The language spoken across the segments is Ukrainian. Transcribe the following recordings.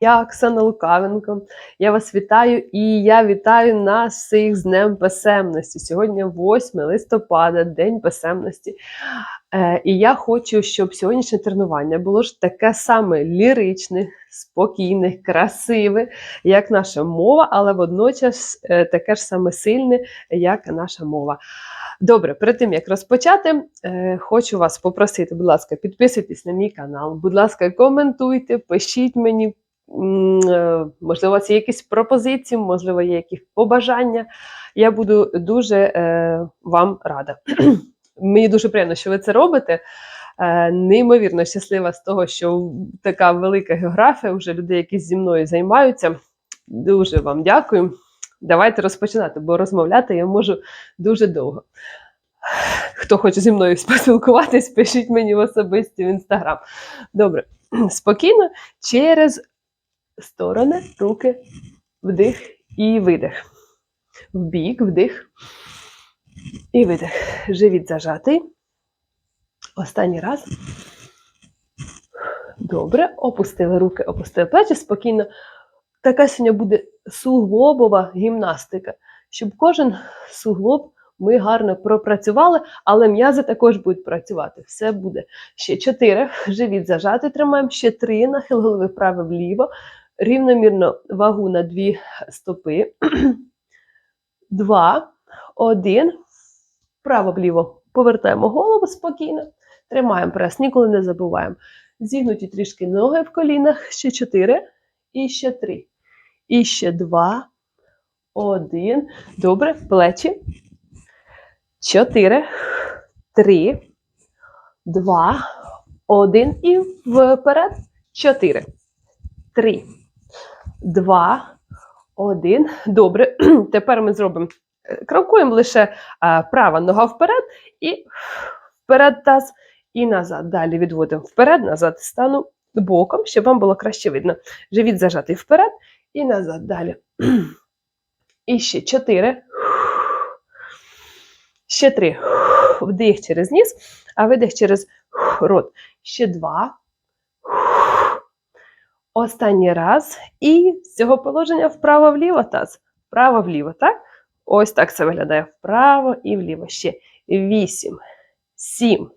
Я Оксана Лукавенко. Я вас вітаю і я вітаю нас всіх з Днем Писемності. Сьогодні 8 листопада, День писемності. Е, і я хочу, щоб сьогоднішнє тренування було ж таке саме ліричне, спокійне, красиве, як наша мова, але водночас е, таке ж саме сильне, як наша мова. Добре, перед тим як розпочати, е, хочу вас попросити, будь ласка, підписуйтесь на мій канал, будь ласка, коментуйте, пишіть мені. Е, Можливо, у вас є якісь пропозиції, можливо, є якісь побажання. Я буду дуже е, вам рада. Мені дуже приємно, що ви це робите. Е, неймовірно щаслива з того, що така велика географія, вже людей, які зі мною займаються. Дуже вам дякую. Давайте розпочинати, бо розмовляти я можу дуже довго. Хто хоче зі мною поспілкуватись, пишіть мені в особисті в інстаграм. Добре, спокійно через сторони, руки, вдих і видих. Вбік, вдих і видих. Живіт зажатий. Останній раз. Добре, опустили руки, опустили плечі спокійно. Така сьогодні буде суглобова гімнастика, щоб кожен суглоб ми гарно пропрацювали, але м'язи також будуть працювати. Все буде. Ще чотири. Живіт зажати тримаємо. Ще три. Нахил голови вправо-вліво. Рівномірно вагу на дві стопи. Два. Один. Вправо-вліво. Повертаємо голову спокійно. Тримаємо прес, ніколи не забуваємо. Зігнуті трішки ноги в колінах. Ще чотири. І ще три. І ще два. Один. Добре. Плечі. Чотири. Три. Два. Один. І вперед. Чотири. Три. Два. Один. Добре. Тепер ми зробимо. е, Крокуємо лише права нога вперед і вперед таз і назад. Далі відводимо вперед, назад стану боком, щоб вам було краще видно. Живіт зажатий вперед і назад. Далі. І ще чотири. Ще три. Вдих через ніс, а видих через рот. Ще два. Останній раз. І з цього положення вправо-вліво таз. Вправо-вліво, так? Ось так це виглядає. Вправо і вліво. Ще вісім, сім,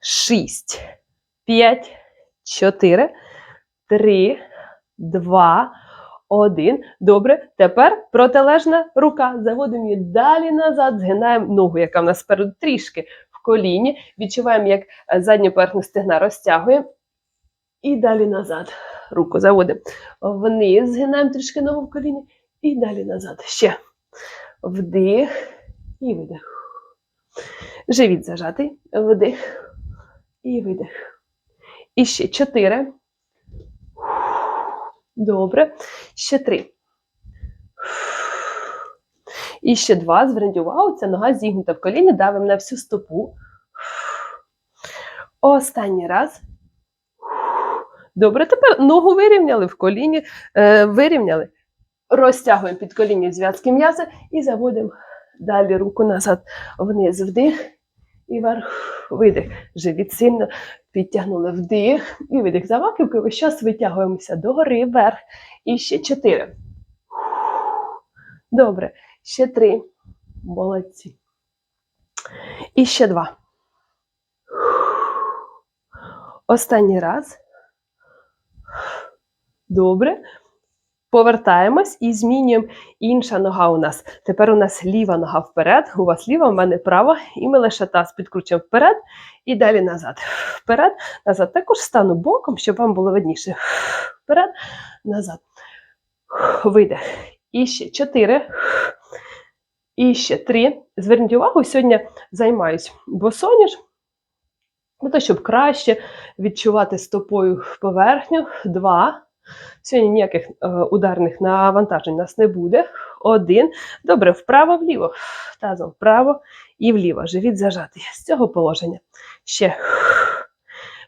шість, п'ять, чотири, три, два, один. Добре. Тепер протилежна рука. Заводимо її далі назад, згинаємо ногу, яка в нас спереду трішки в коліні. Відчуваємо, як задню поверхню стегна розтягуємо. І далі назад. Руку заводимо вниз, згинаємо трішки ногу в коліні. І далі назад. Ще. Вдих і видих. Живіт зажатий. Вдих і видих. І ще чотири. Добре. Ще три. І ще два. Зверніть увагу, ця нога зігнута в коліні, давимо на всю стопу. Останній раз. Добре, тепер ногу вирівняли в коліні, е, вирівняли. Розтягуємо під колінні зв'язки м'язи і заводимо далі руку назад, вниз, вдих і вверх, видих. Живіт сильно підтягнули вдих і видих. За маківкою весь час витягуємося догори, вверх. І ще чотири. Добре. Ще три. Молодці. І ще два. Останній раз. Добре. Повертаємось і змінюємо інша нога у нас. Тепер у нас ліва нога вперед, у вас ліва, у мене права, і ми лише таз підкручуємо вперед і далі назад. Вперед, назад. Також стану боком, щоб вам було видніше. Вперед, назад. Видих. І ще чотири. І ще три. Зверніть увагу, сьогодні займаюсь босоніж. Для того, щоб краще відчувати стопою поверхню. Два. Сьогодні ніяких е, ударних навантажень у нас не буде. Один. Добре, вправо-вліво. Тазом вправо і вліво. Живіт зажатий. З цього положення. Ще.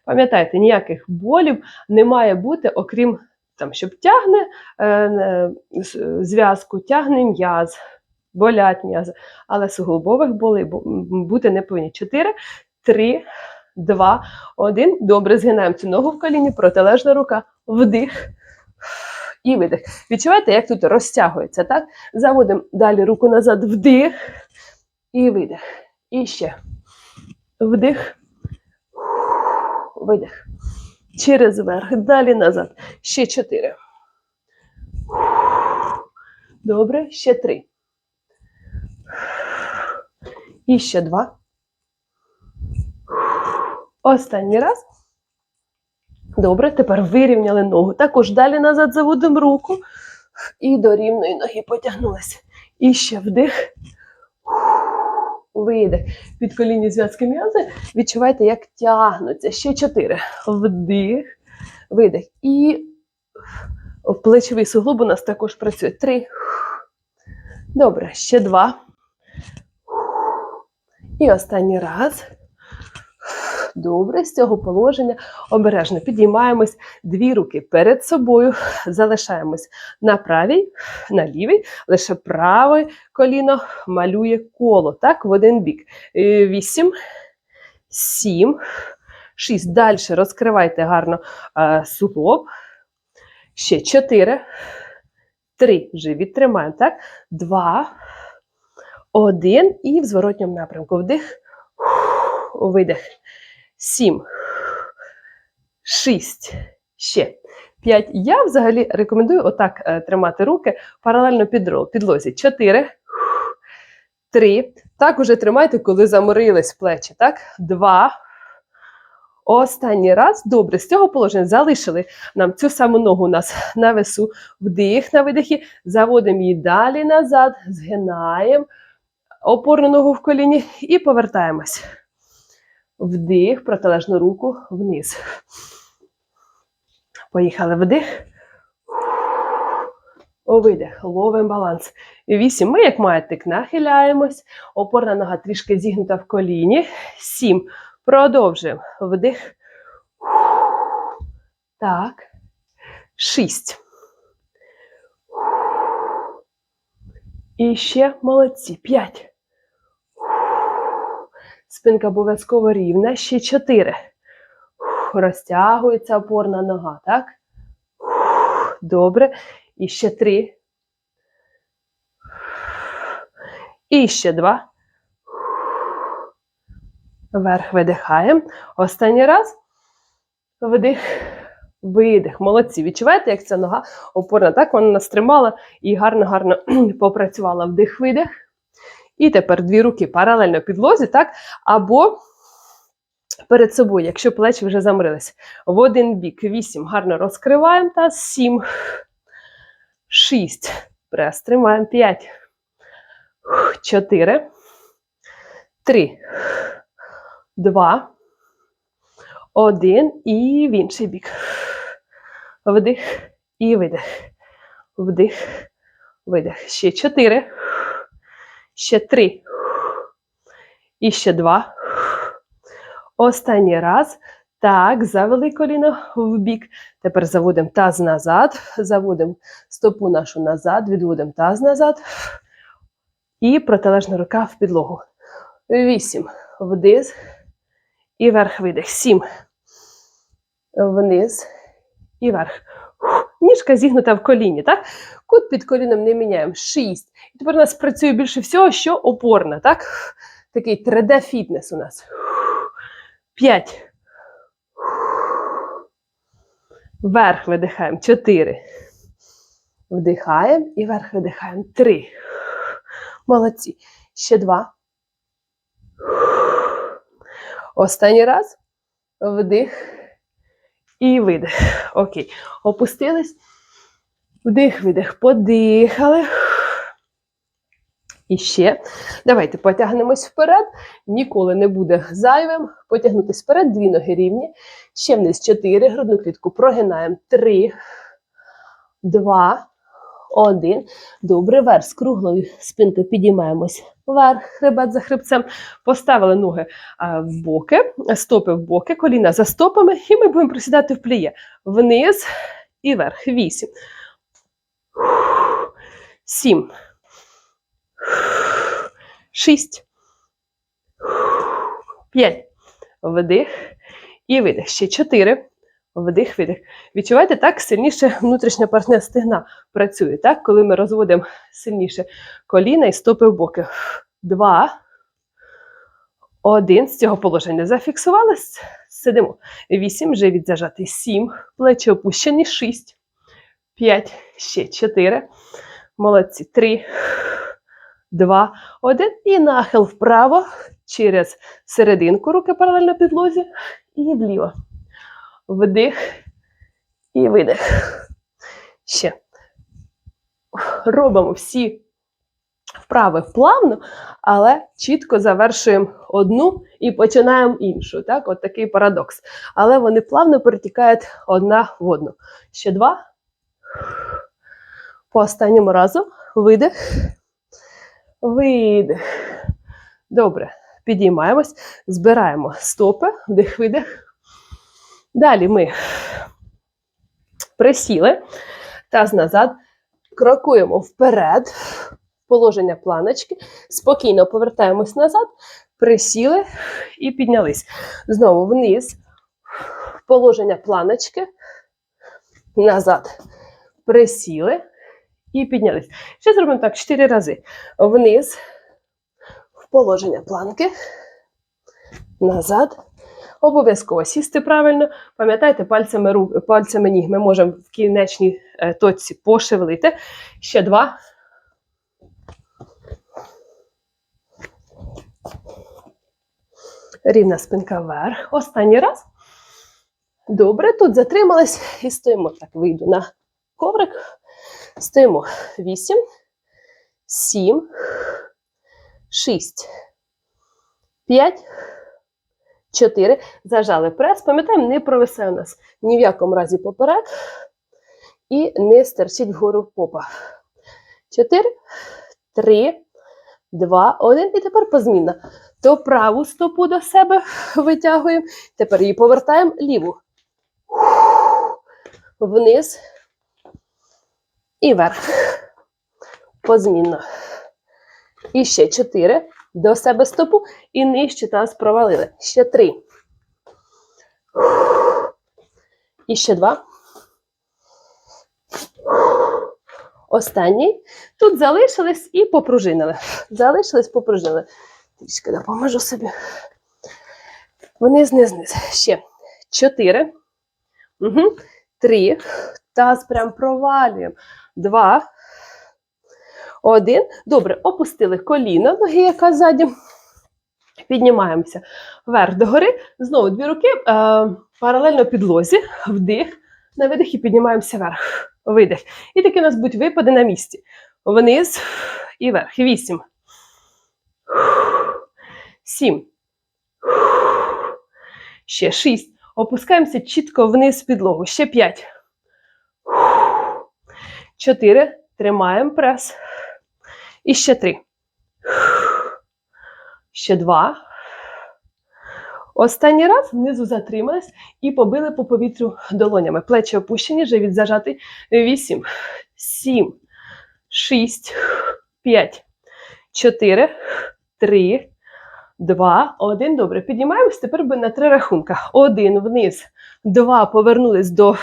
Пам'ятайте, ніяких болів не має бути, окрім там, щоб тягне е, е, зв'язку, тягне м'яз, болять м'язи. Але суглобових болей бути не повинні. Чотири, три, два, один. Добре, згинаємо цю ногу в коліні, протилежна рука. Вдих. І видих. Відчуваєте, як тут розтягується, так? Заводимо далі руку назад, вдих. І видих. І ще. Вдих. Видих. Через верх. Далі назад. Ще чотири. Добре. Ще три. І ще два. Останній раз. Добре, тепер вирівняли ногу. Також далі назад заводимо руку. І до рівної ноги потягнулися. І ще вдих. Видих. Під колінні зв'язки м'язи. Відчувайте, як тягнуться. Ще чотири. Вдих. Видих. І плечовий суглоб у нас також працює. Три. Добре, ще два. І останній раз. Добре, з цього положення обережно підіймаємось дві руки перед собою, залишаємось на правій, на лівій, лише праве коліно малює коло, так, в один бік. Е, Вісім, сім, шість. Далі розкривайте гарно е, суглоб. Ще чотири, три. Живіт тримаємо, так? Два, один. І в зворотньому напрямку. Вдих, видих. Сім, шість, ще. П'ять. Я взагалі рекомендую отак е, тримати руки паралельно підлозі. Чотири, три. Так уже тримайте, коли заморились плечі. Так? Два. Останній раз. Добре, з цього положення залишили нам цю саму ногу у нас на весу. Вдих на видихі. Заводимо її далі назад, згинаємо опорну ногу в коліні і повертаємось. Вдих, протилежну руку вниз. Поїхали вдих. Видих, ловимо баланс. Вісім. Ми, як маятник, нахиляємось. Опорна нога трішки зігнута в коліні. Сім. Продовжуємо. Вдих. Так. Шість. І ще молодці. П'ять. Спинка обов'язково рівна. Ще чотири. Розтягується опорна нога, так? Добре. І ще три. І ще два. Вверх видихаємо. Останній раз. Вдих, видих. Молодці. Відчуваєте, як ця нога опорна? Так, вона нас тримала і гарно-гарно попрацювала. Вдих, видих. І тепер дві руки паралельно підлозі, так? Або перед собою, якщо плечі вже замрились. В один бік. Вісім. Гарно розкриваємо таз. Сім. Шість. Прес. Тримаємо. П'ять. Чотири. Три. Два. Один. І в інший бік. Вдих і видих. Вдих. Видих. Ще чотири. Ще три. І ще два. Останній раз. Так, завели коліно в бік. Тепер заводимо таз назад. Заводимо стопу нашу назад, відводимо таз назад. І протилежна рука в підлогу. Вісім. Вниз. І вверх видих. Сім. Вниз. І вверх. Ніжка зігнута в коліні, так? Кут під коліном не міняємо. Шість. І тепер у нас працює більше всього, що опорна, так? Такий 3D-фітнес у нас. П'ять. Вверх видихаємо. Чотири. Вдихаємо і вверх видихаємо. Три. Молодці. Ще два. Останній раз. Вдих. І видих. Окей. Опустились. Вдих, видих. Подихали. І ще. Давайте потягнемось вперед. Ніколи не буде зайвим. Потягнутись вперед, дві ноги рівні. Ще вниз чотири. Грудну клітку прогинаємо. Три, два, один. Добре, вверх з круглою спинкою підіймаємось вверх, хребет за хребцем. Поставили ноги в боки, стопи в боки, коліна за стопами, і ми будемо присідати в пліє. Вниз і вверх. Вісім. Сім. Шість. П'ять. Вдих. І видих. Ще чотири. Вдих, видих. Відчуваєте, так сильніше внутрішня партнер стегна працює, так? Коли ми розводимо сильніше коліна і стопи в боки. Два. Один. З цього положення зафіксувалися. Сидимо. Вісім. Живіт зажатий. Сім. Плечі опущені. Шість. П'ять. Ще чотири. Молодці. Три. Два. Один. І нахил вправо через серединку. Руки паралельно підлозі. І вліво. Вдих і видих. Ще. Робимо всі вправи плавно, але чітко завершуємо одну і починаємо іншу. Так? От такий парадокс. Але вони плавно перетікають одна в одну. Ще два. По останньому разу. Видих. Видих. Добре. Підіймаємось, збираємо стопи, вдих, видих. Далі ми присіли, таз назад, крокуємо вперед, положення планочки, спокійно повертаємось назад, присіли і піднялись. Знову вниз, положення планочки, назад, присіли і піднялись. Ще зробимо так 4 рази. Вниз, в положення планки, назад. Обов'язково сісти правильно. Пам'ятайте, пальцями рук, пальцями ніг ми можемо в кінечній е, точці пошевелити. Ще два. Рівна спинка вверх. Останній раз. Добре, тут затримались і стоїмо. Так, вийду на коврик. Стоїмо. Вісім, сім, шість, п'ять. Чотири. Зажали прес. Пам'ятаємо, не провисає у нас ні в якому разі поперек. І не стерчить вгору попа. Чотири, три, два, один. І тепер позмінна. То праву стопу до себе витягуємо. Тепер її повертаємо ліву. Вниз. І вверх. Позмінно. І ще чотири. До себе стопу і нижче таз провалили. Ще три. І ще два. Останній. Тут залишились і попружинили. Залишились, попружинили. Трішки допоможу собі. Вниз, вниз, вниз. Ще. Чотири. Угу. Три. Таз прям провалюємо. Два. Один. Добре, опустили коліно, ноги, яка ззаді. Піднімаємося вверх догори. Знову дві руки е, паралельно підлозі. Вдих. На видих і піднімаємося вверх. Видих. І такі у нас будуть випади на місці. Вниз і вверх. Вісім. Сім. Ще шість. Опускаємося чітко вниз підлогу. Ще п'ять. Чотири. Тримаємо прес. І ще три. Ще два. Останній раз внизу затримались і побили по повітрю долонями. Плечі опущені, живіт зажатий. Вісім, сім, шість, п'ять, чотири, три, два, один. Добре. Піднімаємось тепер би на три рахунка. Один вниз, два повернулись до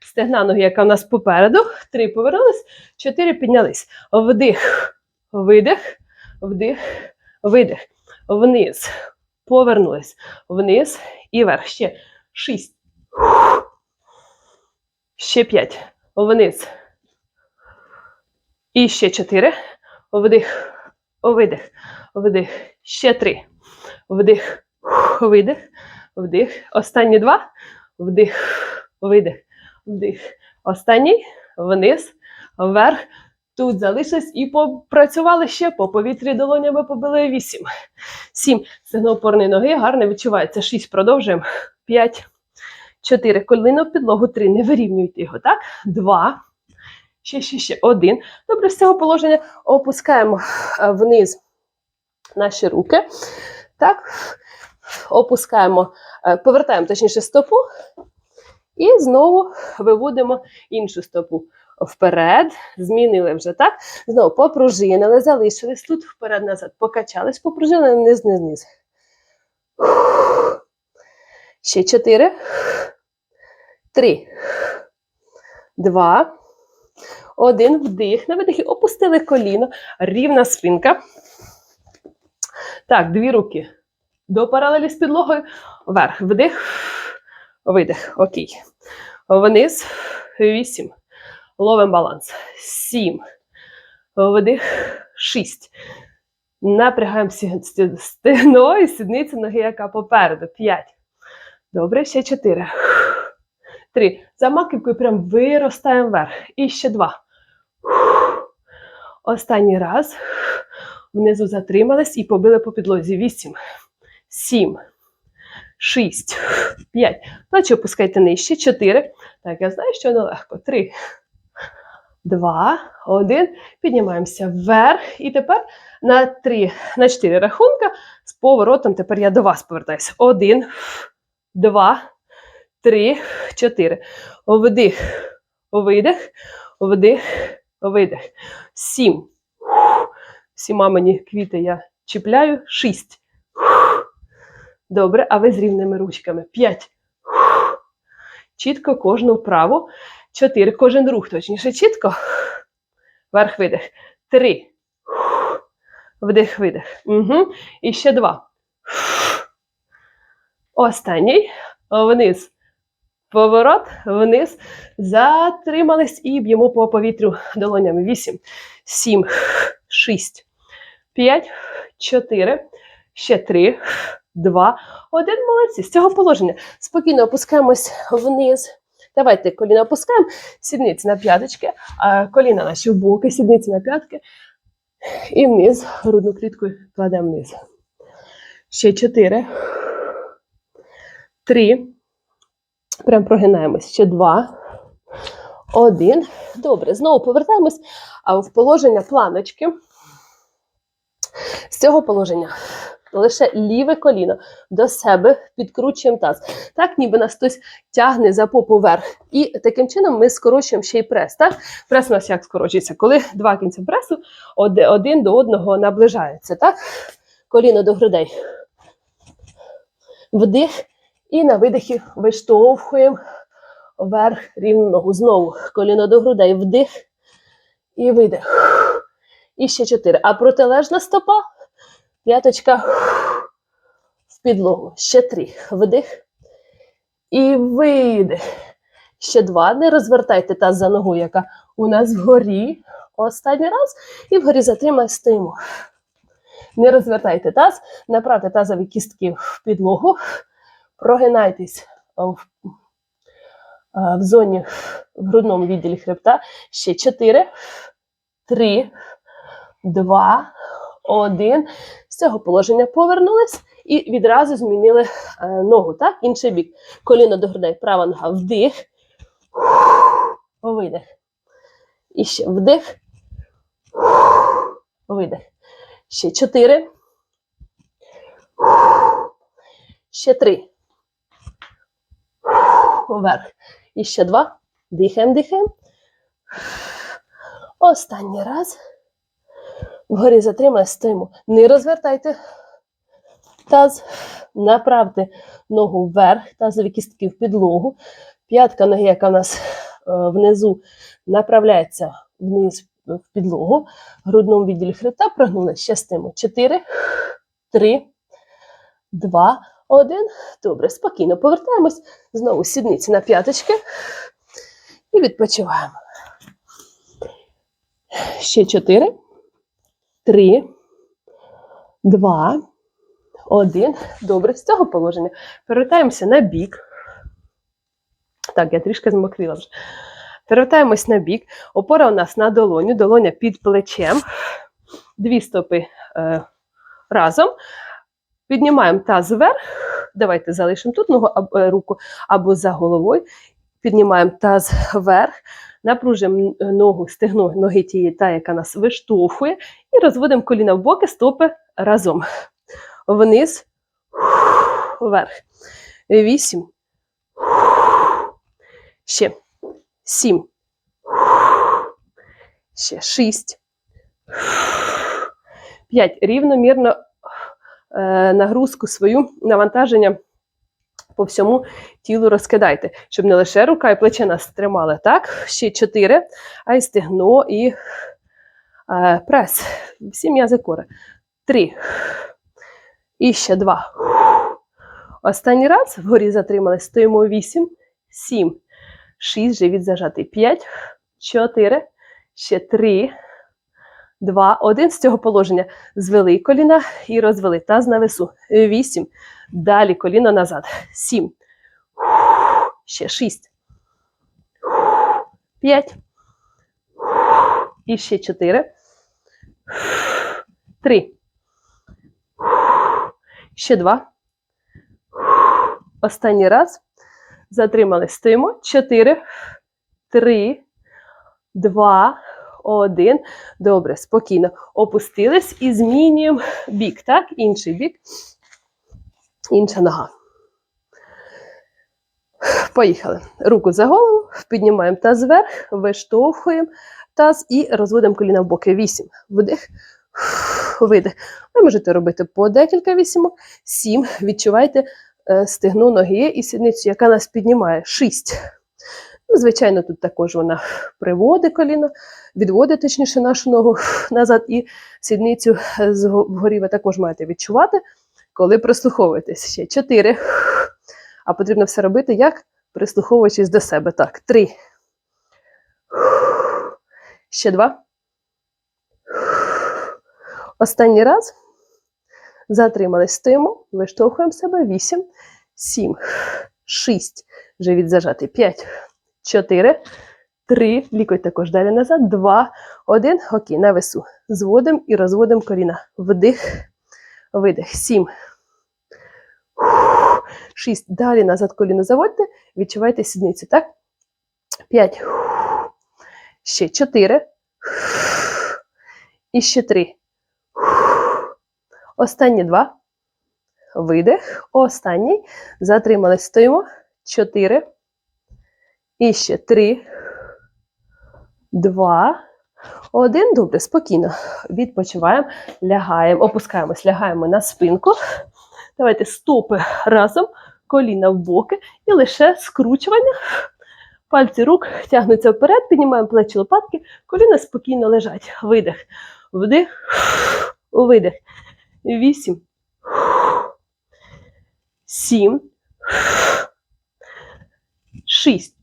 стегна ноги, яка у нас попереду. Три повернулись, чотири піднялись. Вдих, видих, вдих, видих. Вниз. Повернулись. Вниз і вверх. Ще шість. Ще п'ять. Вниз. І ще чотири. Вдих. Видих. Вдих. Ще три. Вдих. Видих. Вдих. Останні два. Вдих. Видих. Вдих. Останній. Вниз. Вверх. Тут залишились і попрацювали ще по повітрі долонями побили 8. 7. Стегно опорної ноги гарно відчувається. 6. Продовжуємо. 5. 4. Коліно в підлогу. 3. Не вирівнюйте його. Так? 2. Ще, ще, ще. 1. Добре, з цього положення опускаємо е, вниз наші руки. Так. Опускаємо, е, повертаємо точніше стопу. І знову виводимо іншу стопу вперед, змінили вже, так? Знову попружинили, залишились тут вперед-назад, покачались, попружинили вниз, вниз, вниз. Ще чотири, Три. Два. Один. Вдих. На видихі опустили коліно. Рівна спинка. Так, дві руки. До паралелі з підлогою. Вверх. Вдих. Видих. Окей. Вниз. Вісім. Ловимо баланс. Сім. Вдих. Шість. Напрягаємо стегно і сідницю ноги, яка попереду. П'ять. Добре, ще чотири. Три. За маківкою прям виростаємо вверх. І ще два. Останній раз. Внизу затримались і побили по підлозі. Вісім. Сім. Шість. П'ять. Плечі опускайте нижче. Чотири. Так, я знаю, що нелегко. Три. Два. Один. Піднімаємося вверх. І тепер на три, на чотири рахунка з поворотом. Тепер я до вас повертаюся. Один, два, три, чотири. Вдих, видих, вдих, видих. Сім. Всіма мені квіти я чіпляю. Шість. Добре, а ви з рівними ручками. П'ять. Чітко кожну вправу. Чотири. Кожен рух, точніше, чітко. Вверх видих. Три. Вдих, видих. Угу. І ще два. Останній. Вниз. Поворот, вниз. Затримались і б'ємо по повітрю долонями. Вісім, сім, шість, п'ять, чотири, ще три, два, один. Молодці. З цього положення спокійно опускаємось вниз. Давайте коліна опускаємо, сідниці на п'яточки, коліна наші в боки, сідниці на п'ятки. І вниз, грудну клітку кладемо вниз. Ще чотири. Три. Прям прогинаємось. Ще два. Один. Добре. Знову повертаємось в положення планочки. З цього положення лише ліве коліно до себе підкручуємо таз. Так, ніби нас хтось тягне за попу вверх. І таким чином ми скорочуємо ще й прес. Так? Прес у нас як скорочується? Коли два кінці пресу один до одного наближаються. Так? Коліно до грудей. Вдих. І на видихі виштовхуємо вверх рівну ногу. Знову коліно до грудей. Вдих і видих. І ще чотири. А протилежна стопа. П'яточка в підлогу. Ще три. Вдих. І видих. Ще два. Не розвертайте таз за ногу, яка у нас вгорі. Останній раз. І вгорі затримай стоїмо. Не розвертайте таз, направте тазові кістки в підлогу, прогинайтесь в, в зоні в грудному відділі хребта. Ще 4, 3, 2, 1. З цього положення повернулись і відразу змінили е, ногу. Так? Інший бік. Коліно до грудей, права нога, вдих, видих. І ще вдих, видих. Ще чотири. Ще три. Вверх. І ще два. Дихаємо, дихаємо. Останній раз. Вгорі затримай, стоїмо. Не розвертайте таз. Направте ногу вверх, тазові кістки в підлогу. П'ятка ноги, яка в нас е, внизу, направляється вниз в підлогу. Грудному відділі хребта прогнули. Ще стимо. Чотири, три, два, один. Добре, спокійно повертаємось. Знову сідниці на п'яточки. І відпочиваємо. Ще чотири, три, два, один. Добре, з цього положення. Перевертаємося на бік. Так, я трішки змокріла вже. Перевертаємось на бік. Опора у нас на долоню, долоня під плечем. Дві стопи е, разом. Піднімаємо таз вверх. Давайте залишимо тут ногу, е, руку або за головою. Піднімаємо таз вверх, напружуємо н- ногу, стегно ноги тієї, та, яка нас виштовхує, і розводимо коліна в боки, стопи разом. Вниз, вверх. Вісім. Ще. Сім. Ще шість. П'ять. Рівномірно е, нагрузку свою навантаження по всьому тілу розкидайте, щоб не лише рука і плече нас тримали. Так, ще чотири, а й стегно і е, прес. Всі м'язи кори. Три. І ще два. Останній раз вгорі затримали. Стоїмо вісім, сім, шість, живіт зажатий. П'ять, чотири, ще три, два, один. З цього положення звели коліна і розвели. Таз на весу. Вісім. Далі коліно назад. Сім. Ще шість. П'ять. І ще чотири. Три. Ще два. Останній раз. Затримали. Стоїмо. Чотири. Три. Два. Один. Добре, спокійно. Опустились і змінюємо бік. Так? Інший бік. Інша нога. Поїхали. Руку за голову, піднімаємо таз вверх, виштовхуємо таз і розводимо коліна в боки. Вісім. Вдих, видих. Ви можете робити по декілька вісімок. Сім. Відчувайте е, стегну ноги і сідницю, яка нас піднімає. Шість. Звичайно, тут також вона приводить коліно, відводить точніше нашу ногу назад, і сідницю вгорі ви також маєте відчувати, коли прислуховуєтесь. Ще чотири. А потрібно все робити як? Прислуховуючись до себе. Так, три. Ще два. Останній раз. Затримались, стоїмо, виштовхуємо себе. Вісім, сім, шість. Живіт зажатий. П'ять, чотири, три. Лікоть також далі назад. Два, один. Окей, на весу. Зводимо і розводимо коліна. Вдих, видих. Сім. Шість. Далі назад коліно заводьте. Відчувайте сідницю, так? П'ять. Ще чотири. І ще три. Останні два. Видих. Останній. Затримались. Стоїмо. Чотири. І ще три. Два. Один. Добре, спокійно. Відпочиваємо. Лягаємо. Опускаємось, лягаємо на спинку. Давайте стопи разом, коліна в боки і лише скручування. Пальці рук тягнуться вперед, піднімаємо плечі лопатки, коліна спокійно лежать. Видих. Вдих. Видих. Вісім. Сім. Шість.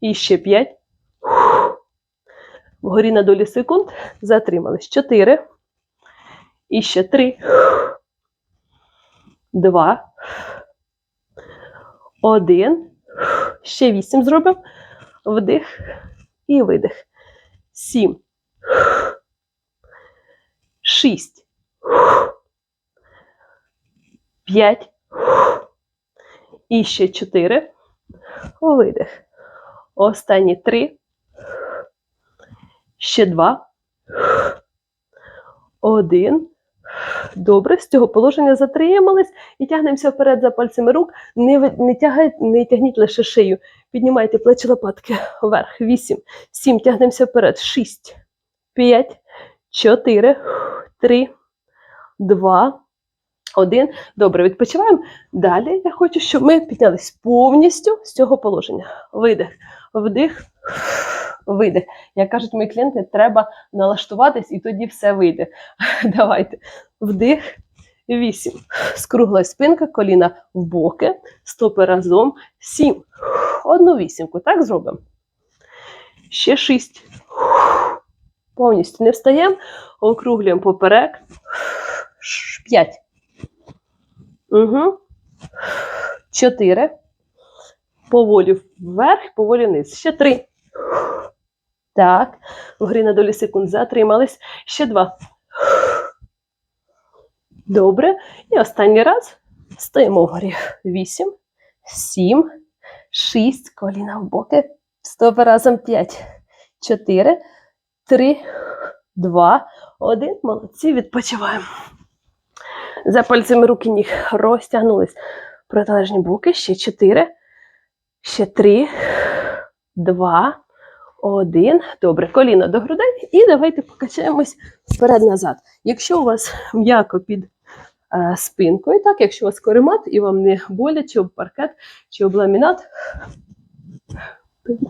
І ще п'ять. Вгорі на долі секунд. Затримались. Чотири. І ще три. Два. Один. Ще вісім зробимо. Вдих і видих. Сім. Шість. П'ять. І ще чотири. Видих. Останні три. Ще два. Один. Добре, з цього положення затримались і тягнемося вперед за пальцями рук. Не, не, тягай, не тягніть лише шию. Піднімайте плечі лопатки вверх. Вісім. Сім. Тягнемося вперед. Шість. П'ять. Чотири. Три. Два. Один. Добре, відпочиваємо. Далі я хочу, щоб ми піднялись повністю з цього положення. Видих. Вдих. Видих. Як кажуть мої клієнти, треба налаштуватись і тоді все вийде. Давайте. Вдих. Вісім. Скругла спинка, коліна в боки, стопи разом. Сім. Одну вісімку. Так зробимо. Ще шість. Повністю не встаємо. Округлюємо поперек. П'ять. Угу. Чотири. Поволі вверх, поволі вниз. Ще три. Так. Вгорі на долі секунд затримались. Ще два. Добре. І останній раз стоїмо вгорі. Вісім, сім, шість. Коліна в боки. Стопи разом п'ять, чотири, три, два, один. Молодці. Відпочиваємо. За пальцями руки ніг розтягнулись. Протилежні боки. Ще чотири. Ще три, два, один. Добре, коліно до грудей. І давайте покачаємось вперед-назад. Якщо у вас м'яко під е, спинкою. Так, якщо у вас коремат і вам не боляче об паркет чи об ламінат,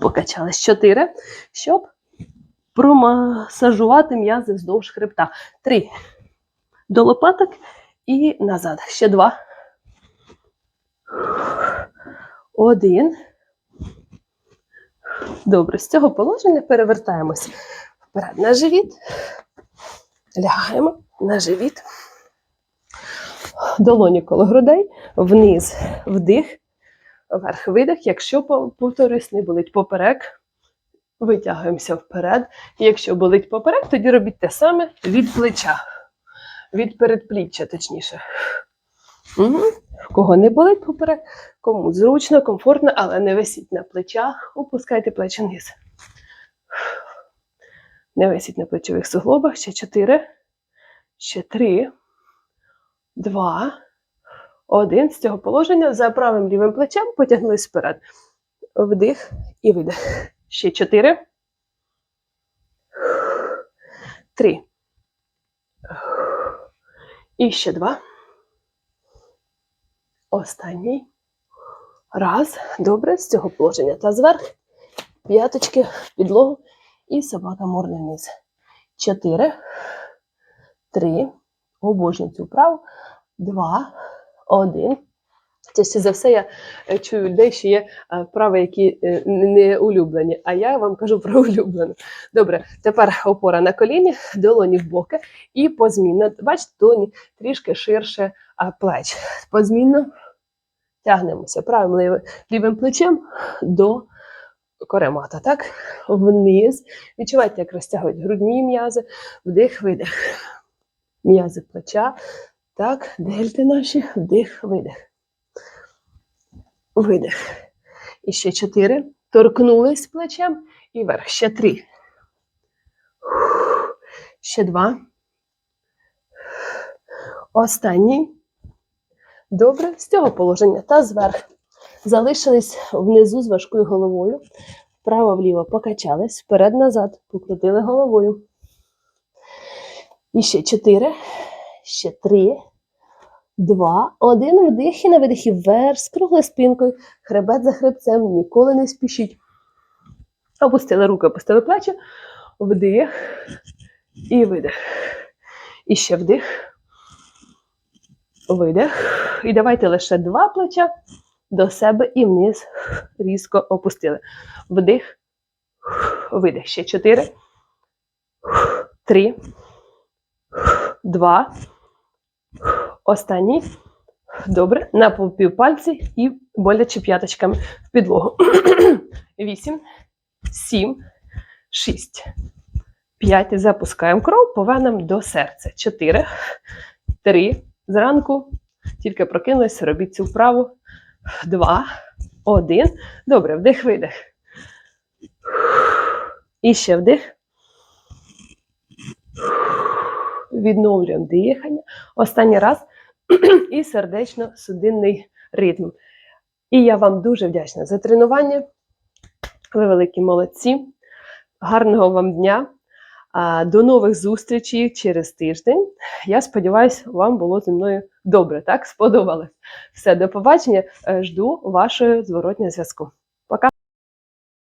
покачались. Чотири, щоб промасажувати м'язи вздовж хребта. Три. До лопаток і назад. Ще два. Один. Добре, з цього положення перевертаємось вперед на живіт. Лягаємо на живіт. Долоні коло грудей, вниз вдих, вверх видих. Якщо по- повторюсь, не болить поперек, витягуємося вперед. Якщо болить поперек, тоді робіть те саме від плеча, від передпліччя, точніше. Угу. Кого не болить поперек, кому зручно, комфортно, але не висіть на плечах, опускайте плечі вниз. Не висіть на плечових суглобах. Ще чотири, ще три, два, один. З цього положення за правим лівим плечем потягнулись вперед. Вдих і видих. Ще чотири. Три. І ще два. Останній. Раз. Добре, з цього положення. Та зверх. П'яточки підлогу. І собака морне вниз. Чотири. Три. Обожнюю цю вправу. Два. Один. Частіше за все, я е, чую людей, що є е, вправи, які е, не улюблені, а я вам кажу про улюблену. Добре, тепер опора на коліні, долоні в боки і позмінно. Бачите, долоні трішки ширше плеч. Позмінно тягнемося правим лівим, лівим плечем до коремата. Так? Вниз. Відчувайте, як розтягують грудні м'язи, вдих, видих. М'язи плеча. Так, дельти наші, вдих, видих. Видих. І ще чотири. Торкнулись плечем і вверх. Ще три. Ще два. Останній. Добре, з цього положення та зверх. Залишились внизу з важкою головою. Вправо-вліво покачались, вперед-назад, покрутили головою. І ще чотири, ще три, два, один. Вдих і на видихі вверх з круглою спинкою, хребет за хребцем, ніколи не спішіть. Опустили руки, опустили плечі, вдих і видих. І ще вдих. Видих. І давайте лише два плеча до себе і вниз різко опустили. Вдих, видих. Ще чотири, три, два. Останній. Добре. На півпальці і боляче п'яточками в підлогу. Вісім, сім, шість, п'ять. Запускаємо кров по венам до серця. Чотири, три. Зранку тільки прокинулися, робіть цю вправу. Два, один. Добре, вдих, видих. І ще вдих. Відновлюємо дихання. Останній раз. І сердечно-судинний ритм. І я вам дуже вдячна за тренування. Ви великі молодці. Гарного вам дня. До нових зустрічей через тиждень. Я сподіваюся, вам було зі мною добре, так? Сподобалось. Все, до побачення. Е, Жду вашої зворотнього зв'язку. Пока.